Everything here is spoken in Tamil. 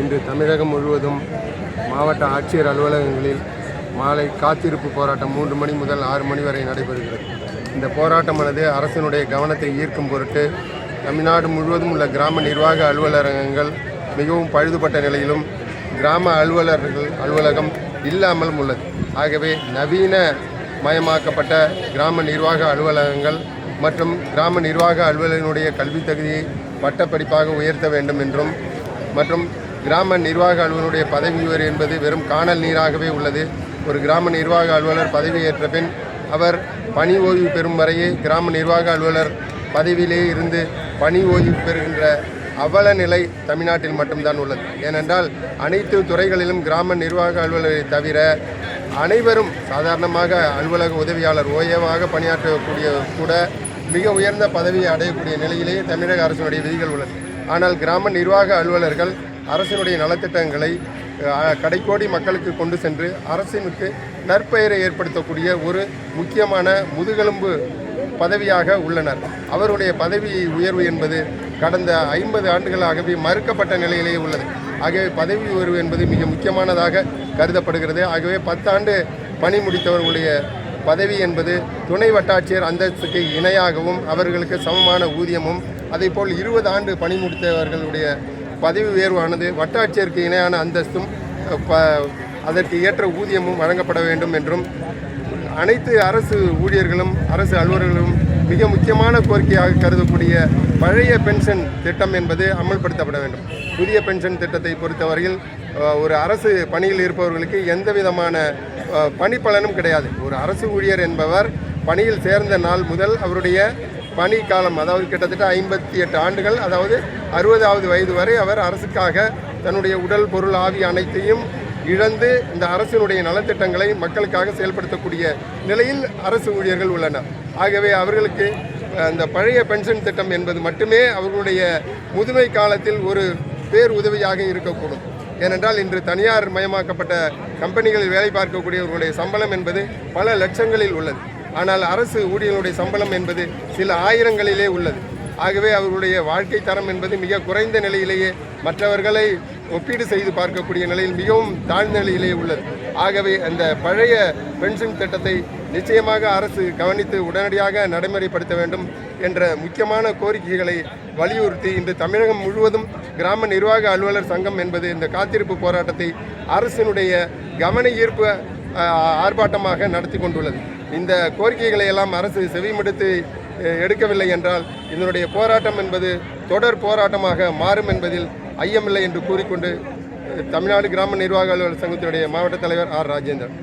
இன்று தமிழகம் முழுவதும் மாவட்ட ஆட்சியர் அலுவலகங்களில் மாலை காத்திருப்பு போராட்டம் மூன்று மணி முதல் ஆறு மணி வரை நடைபெறுகிறது. இந்த போராட்டமானது அரசினுடைய கவனத்தை ஈர்க்கும் பொருட்டு தமிழ்நாடு முழுவதும் உள்ள கிராம நிர்வாக அலுவலகங்கள் மிகவும் பழுதுபட்ட நிலையிலும் கிராம அலுவலர்கள் அலுவலகம் இல்லாமலும் உள்ளது. ஆகவே நவீன மயமாக்கப்பட்ட கிராம நிர்வாக அலுவலகங்கள் மற்றும் கிராம நிர்வாக அலுவலகனுடைய கல்வித் தகுதியை பட்டப்படிப்பாக உயர்த்த வேண்டும் என்றும் மற்றும் கிராம நிர்வாக அலுவலருடைய பதவி உயர்வு என்பது வெறும் காணல் நீராகவே உள்ளது. ஒரு கிராம நிர்வாக அலுவலர் பதவியேற்ற பின் அவர் பணி ஓய்வு பெறும் வரையே கிராம நிர்வாக அலுவலர் பதவியிலே இருந்து பணி ஓய்வு பெறுகின்ற அவல நிலை தமிழ்நாட்டில் மட்டும்தான் உள்ளது. ஏனென்றால் அனைத்து துறைகளிலும் கிராம நிர்வாக அலுவலரை தவிர அனைவரும் சாதாரணமாக அலுவலக உதவியாளர் ஓய்வாக பணியாற்றக்கூடிய கூட மிக உயர்ந்த பதவியை அடையக்கூடிய நிலையிலேயே தமிழக அரசினுடைய விதிகள் உள்ளது. ஆனால் கிராம நிர்வாக அலுவலர்கள் அரசினுடைய நலத்திட்டங்களை கடைக்கோடி மக்களுக்கு கொண்டு சென்று அரசினுக்கு நற்பெயரை ஏற்படுத்தக்கூடிய ஒரு முக்கியமான முதுகெலும்பு பதவியாக உள்ளனர். அவருடைய பதவி உயர்வு என்பது கடந்த ஐம்பது ஆண்டுகளாகவே மறுக்கப்பட்ட நிலையிலேயே உள்ளது. ஆகவே பதவி உயர்வு என்பது மிக முக்கியமானதாக கருதப்படுகிறது. ஆகவே பத்தாண்டு பணி முடித்தவர்களுடைய பதவி என்பது துணை வட்டாட்சியர் அந்தஸ்துக்கு இணையாகவும் அவர்களுக்கு சமமான ஊதியமும் அதேபோல் இருபது ஆண்டு பணி முடித்தவர்களுடைய பதவி உயர்வானது வட்டாட்சியருக்கு இணையான அந்தஸ்தும் ப அதற்கு ஏற்ற ஊதியமும் வழங்கப்பட வேண்டும் என்றும் அனைத்து அரசு ஊழியர்களும் அரசு அலுவலர்களும் மிக முக்கியமான கோரிக்கையாக கருதக்கூடிய பழைய பென்ஷன் திட்டம் என்பது அமல்படுத்தப்பட வேண்டும். புதிய பென்ஷன் திட்டத்தை பொறுத்தவரையில் ஒரு அரசு பணியில் இருப்பவர்களுக்கு எந்த விதமான பணிப்பலனும் கிடையாது. ஒரு அரசு ஊழியர் என்பவர் பணியில் சேர்ந்த நாள் முதல் அவருடைய பணி காலம் அதாவது கிட்டத்தட்ட ஐம்பத்தி எட்டு ஆண்டுகள் அதாவது அறுபதாவது வயது வரை அவர் அரசுக்காக தன்னுடைய உடல் பொருள் ஆவி அனைத்தையும் இழந்து இந்த அரசினுடைய நலத்திட்டங்களை மக்களுக்காக செயல்படுத்தக்கூடிய நிலையில் அரசு ஊழியர்கள் உள்ளனர். ஆகவே அவர்களுக்கு அந்த பழைய பென்ஷன் திட்டம் என்பது மட்டுமே அவர்களுடைய முதுமை காலத்தில் ஒரு பேர் உதவியாக இருக்கக்கூடும். ஏனென்றால் இன்று தனியார் மயமாக்கப்பட்ட கம்பெனிகளில் வேலை பார்க்கக்கூடியவர்களுடைய சம்பளம் என்பது பல லட்சங்களில் உள்ளது. ஆனால் அரசு ஊழியர்களுடைய சம்பளம் என்பது சில ஆயிரங்களிலே உள்ளது. ஆகவே அவர்களுடைய வாழ்க்கை தரம் என்பது மிக குறைந்த நிலையிலேயே மற்றவர்களை ஒப்பீடு செய்து பார்க்கக்கூடிய நிலையில் மிகவும் தாழ்ந்த நிலையிலே உள்ளது. ஆகவே அந்த பழைய பென்ஷன் திட்டத்தை நிச்சயமாக அரசு கவனித்து உடனடியாக நடைமுறைப்படுத்த வேண்டும் என்ற முக்கியமான கோரிக்கைகளை வலியுறுத்தி இன்று தமிழகம் முழுவதும் கிராம நிர்வாக அலுவலர் சங்கம் என்பது இந்த காத்திருப்பு போராட்டத்தை அரசினுடைய கவன ஈர்ப்பு ஆர்ப்பாட்டமாக நடத்தி கொண்டுள்ளது. இந்த கோரிக்கைகளை எல்லாம் அரசு செவிமடுத்து எடுக்கவில்லை என்றால் இதனுடைய போராட்டம் என்பது தொடர் போராட்டமாக மாறும் என்பதில் ஐயமில்லை என்று கூறிக்கொண்டு தமிழ்நாடு கிராம நிர்வாக அலுவலர் சங்கத்தினுடைய மாவட்ட தலைவர் ஆர். ராஜேந்திரன்.